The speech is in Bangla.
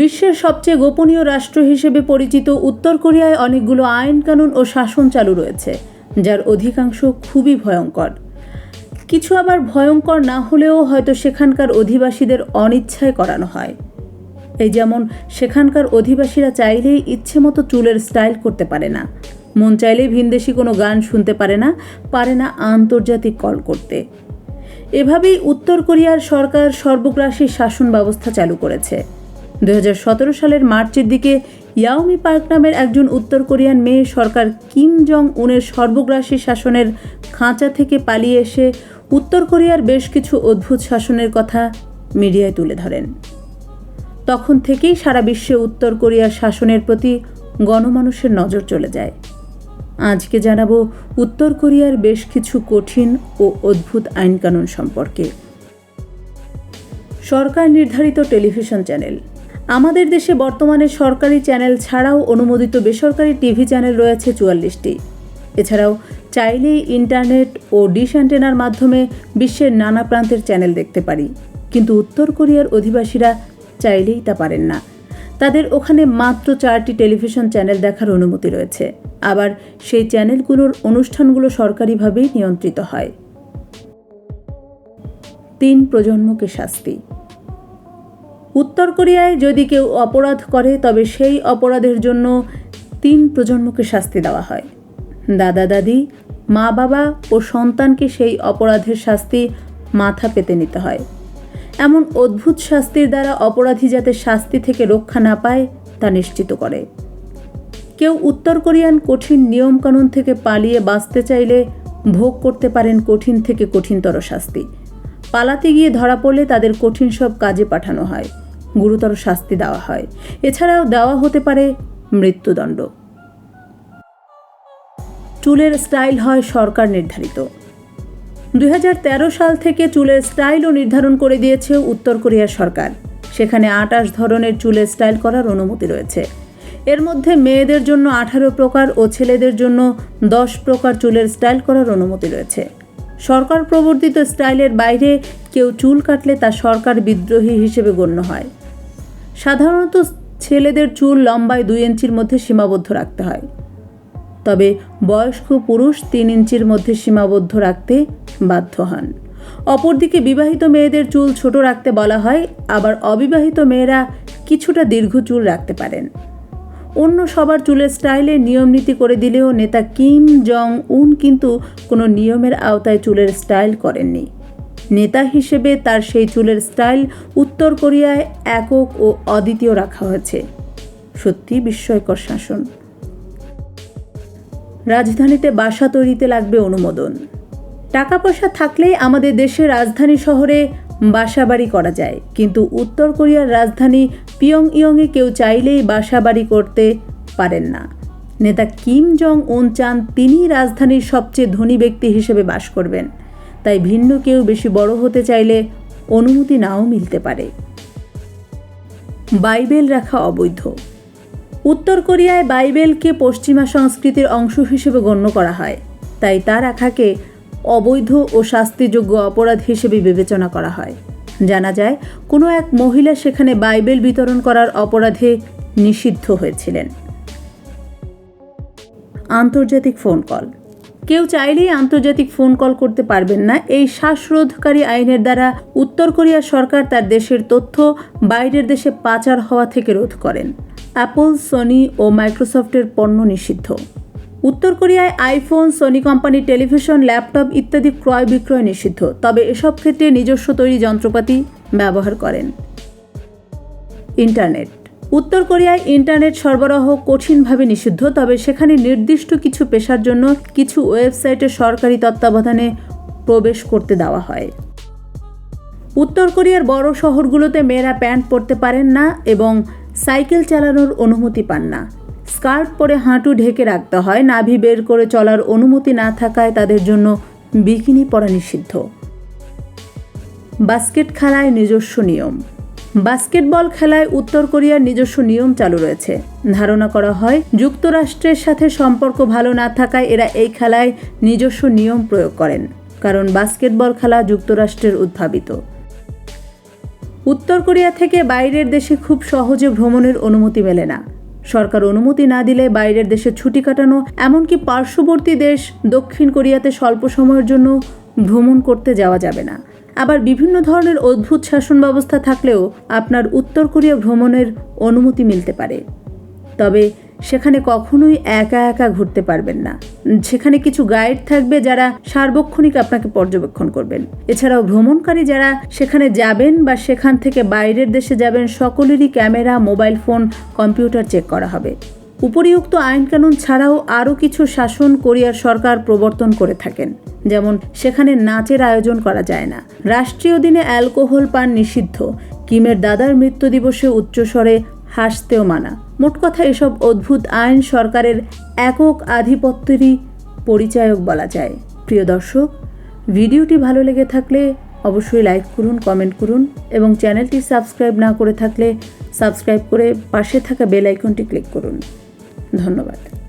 বিশ্বের সবচেয়ে গোপনীয় রাষ্ট্র হিসেবে পরিচিত উত্তর কোরিয়ায় অনেকগুলো আইন কানুন ও শাসন চালু রয়েছে, যার অধিকাংশ খুবই ভয়ঙ্কর। কিছু আবার ভয়ঙ্কর না হলেও হয়তো সেখানকার অধিবাসীদের অনিচ্ছায় করানো হয়। এই যেমন সেখানকার অধিবাসীরা চাইলেই ইচ্ছে মতো চুলের স্টাইল করতে পারে না, মন চাইলেই ভিনদেশি কোনো গান শুনতে পারে না পারে না আন্তর্জাতিক কল করতে। এভাবেই উত্তর কোরিয়ার সরকার সর্বগ্রাসী শাসন ব্যবস্থা চালু করেছে। দু হাজার সতেরো সালের মার্চের দিকে ইয়াওমি পার্ক নামের একজন উত্তর কোরিয়ান মেয়ে সরকার কিম জং উনের সর্বগ্রাসী শাসনের খাঁচা থেকে পালিয়ে এসে উত্তর কোরিয়ার বেশ কিছু অদ্ভুত শাসনের কথা মিডিয়ায় তুলে ধরেন। তখন থেকেই সারা বিশ্বে উত্তর কোরিয়ার শাসনের প্রতি গণমানুষের নজর চলে যায়। আজকে জানাব উত্তর কোরিয়ার বেশ কিছু কঠিন ও অদ্ভুত আইনকানুন সম্পর্কে। সরকার নির্ধারিত টেলিভিশন চ্যানেল আমাদের দেশে বর্তমানে সরকারি চ্যানেল ছাড়াও অনুমোদিত বেসরকারি টিভি চ্যানেল রয়েছে চুয়াল্লিশটি। এছাড়াও চাইলেই ইন্টারনেট ও ডিশ অ্যান্টেনার মাধ্যমে বিশ্বের নানা প্রান্তের চ্যানেল দেখতে পারি। কিন্তু উত্তর কোরিয়ার অধিবাসীরা চাইলেই তা পারেন না। তাদের ওখানে মাত্র চারটি টেলিভিশন চ্যানেল দেখার অনুমতি রয়েছে। আবার সেই চ্যানেলগুলোর অনুষ্ঠানগুলো সরকারিভাবেই নিয়ন্ত্রিত হয়। তিন প্রজন্মকে শাস্তি। উত্তর কোরিয়ায় যদি কেউ অপরাধ করে, তবে সেই অপরাধের জন্য তিন প্রজন্মকে শাস্তি দেওয়া হয়। দাদা, দাদি, মা, বাবা ও সন্তানকে সেই অপরাধের শাস্তি মাথা পেতে নিতে হয়। এমন অদ্ভুত শাস্তির দ্বারা অপরাধী যাতে শাস্তি থেকে রক্ষা না পায়, তা নিশ্চিত করে। কেউ উত্তর কোরিয়ান কঠিন নিয়মকানুন থেকে পালিয়ে বাঁচতে চাইলে ভোগ করতে পারেন কঠিন থেকে কঠিনতর শাস্তি। পালাতে গিয়ে ধরা পড়লে তাদের কঠিন সব কাজে পাঠানো হয়। গুরুতর শাস্তি দেওয়া হয়। এছাড়াও দেওয়া হতে পারে মৃত্যুদণ্ড। চুলের স্টাইল হয় সরকার নির্ধারিত। দু হাজার তেরো সাল থেকে চুলের স্টাইলও নির্ধারণ করে দিয়েছে উত্তর কোরিয়ার সরকার। সেখানে আটাশ ধরনের চুলের স্টাইল করার অনুমতি রয়েছে। এর মধ্যে মেয়েদের জন্য আঠারো প্রকার ও ছেলেদের জন্য দশ প্রকার চুলের স্টাইল করার অনুমতি রয়েছে। সরকার প্রবর্তিত স্টাইলের বাইরে কেউ চুল কাটলে তা সরকার বিদ্রোহী হিসেবে গণ্য হয়। সাধারণত ছেলেদের চুল লম্বায় দুই ইঞ্চির মধ্যে সীমাবদ্ধ রাখতে হয়। তবে বয়স্ক পুরুষ তিন ইঞ্চির মধ্যে সীমাবদ্ধ রাখতে বাধ্য হন। অপরদিকে বিবাহিত মেয়েদের চুল ছোট রাখতে বলা হয়, আবার অবিবাহিত মেয়েরা কিছুটা দীর্ঘ চুল রাখতে পারেন। অন্য সবার চুলের স্টাইলে নিয়ম নীতি করে দিলেও নেতা কিম জং উন কিন্তু কোনো নিয়মের আওতায় চুলের স্টাইল করেননি। নেতা হিসেবে তার সেই চুলের স্টাইল উত্তর কোরিয়ায় একক ও অদ্বিতীয় রাখা হয়েছে। সত্যি বিস্ময়কর শাসন। রাজধানীতে বাসা তৈরিতে লাগবে অনুমোদন। টাকা পয়সা থাকলেই আমাদের দেশের রাজধানী শহরে বাসা বাড়ি করা যায়। কিন্তু উত্তর কোরিয়ার রাজধানী পিয়ং ইয়ংয়ে কেউ চাইলেই বাসা বাড়ি করতে পারেন না। নেতা কিম জং উন চান তিনি রাজধানীর সবচেয়ে ধনী ব্যক্তি হিসেবে বাস করবেন। তাই ভিন্ন কেউ বেশি বড় হতে চাইলে অনুমতি নাও মিলতে পারে। বাইবেল রাখা অবৈধ। উত্তর কোরিয়ায় বাইবেলকে পশ্চিমা সংস্কৃতির অংশ হিসেবে গণ্য করা হয়। তাই তা রাখাকে অবৈধ ও শাস্তিযোগ্য অপরাধ হিসেবে বিবেচনা করা হয়। জানা যায়, কোনো এক মহিলা সেখানে বাইবেল বিতরণ করার অপরাধে নিষিদ্ধ হয়েছিলেন। আন্তর্জাতিক ফোন কল কেউ চাইলেই আন্তর্জাতিক ফোন কল করতে পারবেন না। এই শ্বাসরোধকারী আইনের দ্বারা উত্তর কোরিয়া সরকার তার দেশের তথ্য বাইরের দেশে পাচার হওয়া থেকে রোধ করেন। অ্যাপল, সনি ও মাইক্রোসফটের পণ্য নিষিদ্ধ। উত্তর কোরিয়ায় iPhone, Sony company, television, laptop ইত্যাদি ক্রয় বিক্রয় নিষিদ্ধ। তবে এসব ক্ষেত্রে নিজস্ব তৈরি যন্ত্রপাতি ব্যবহার করেন। ইন্টারনেট উত্তর কোরিয়ায় ইন্টারনেট সরবরাহ কঠিনভাবে নিষিদ্ধ, তবে সেখানে নির্দিষ্ট কিছু পেশার জন্য কিছু ওয়েবসাইটে সরকারি তত্ত্বাবধানে প্রবেশ করতে দেওয়া হয়। উত্তর কোরিয়ার বড় শহরগুলোতে মেয়েরা প্যান্ট পরতে পারেন না এবং সাইকেল চালানোর অনুমতি পান না। স্কার্ট পরে হাঁটু ঢেকে রাখতে হয়, নাভি বের করে চলার অনুমতি না থাকায় তাদের জন্য বিকিনি পরা নিষিদ্ধ। বাস্কেট খেলায় নিজস্ব নিয়ম। বাস্কেটবল খেলায় উত্তর কোরিয়ার নিজস্ব নিয়ম চালু রয়েছে। ধারণা করা হয়, যুক্তরাষ্ট্রের সাথে সম্পর্ক ভালো না থাকায় এরা এই খেলায় নিজস্ব নিয়ম প্রয়োগ করেন, কারণ বাস্কেটবল খেলা যুক্তরাষ্ট্রের উদ্ভাবিত। উত্তর কোরিয়া থেকে বাইরের দেশে খুব সহজে ভ্রমণের অনুমতি মেলে না। সরকার অনুমতি না দিলে বাইরের দেশে ছুটি কাটানো, এমনকি পার্শ্ববর্তী দেশ দক্ষিণ কোরিয়াতে স্বল্প সময়ের জন্য ভ্রমণ করতে যাওয়া যাবে না। আবার বিভিন্ন ধরনের অদ্ভুত শাসন ব্যবস্থা থাকলেও আপনার উত্তর কোরিয়া ভ্রমণের অনুমতি মিলতে পারে। তবে সেখানে কখনোই একা একা ঘুরতে পারবেন না। সেখানে কিছু গাইড থাকবে যারা সার্বক্ষণিক আপনাকে পর্যবেক্ষণ করবেন। এছাড়াও ভ্রমণকারী যারা সেখানে যাবেন বা সেখান থেকে বাইরের দেশে যাবেন, সকলেরই camera, mobile phone, computer check করা হবে। উপরিউক্ত আইনকানুন ছাড়াও আরও কিছু শাসন কোরিয়ার সরকার প্রবর্তন করে থাকেন। যেমন, সেখানে নাচের আয়োজন করা যায় না। রাষ্ট্রীয় দিনে অ্যালকোহল পান নিষিদ্ধ। কিমের দাদার মৃত্যু দিবসে উচ্চস্বরে হাসতেও মানা। মোট কথা, এসব অদ্ভুত আইন সরকারের একক আধিপত্যেরই পরিচায়ক বলা যায়। প্রিয় দর্শক, ভিডিওটি ভালো লেগে থাকলে অবশ্যই লাইক করুন, কমেন্ট করুন এবং চ্যানেলটি সাবস্ক্রাইব না করে থাকলে সাবস্ক্রাইব করে পাশে থাকা বেল আইকনটি ক্লিক করুন। ধন্যবাদ।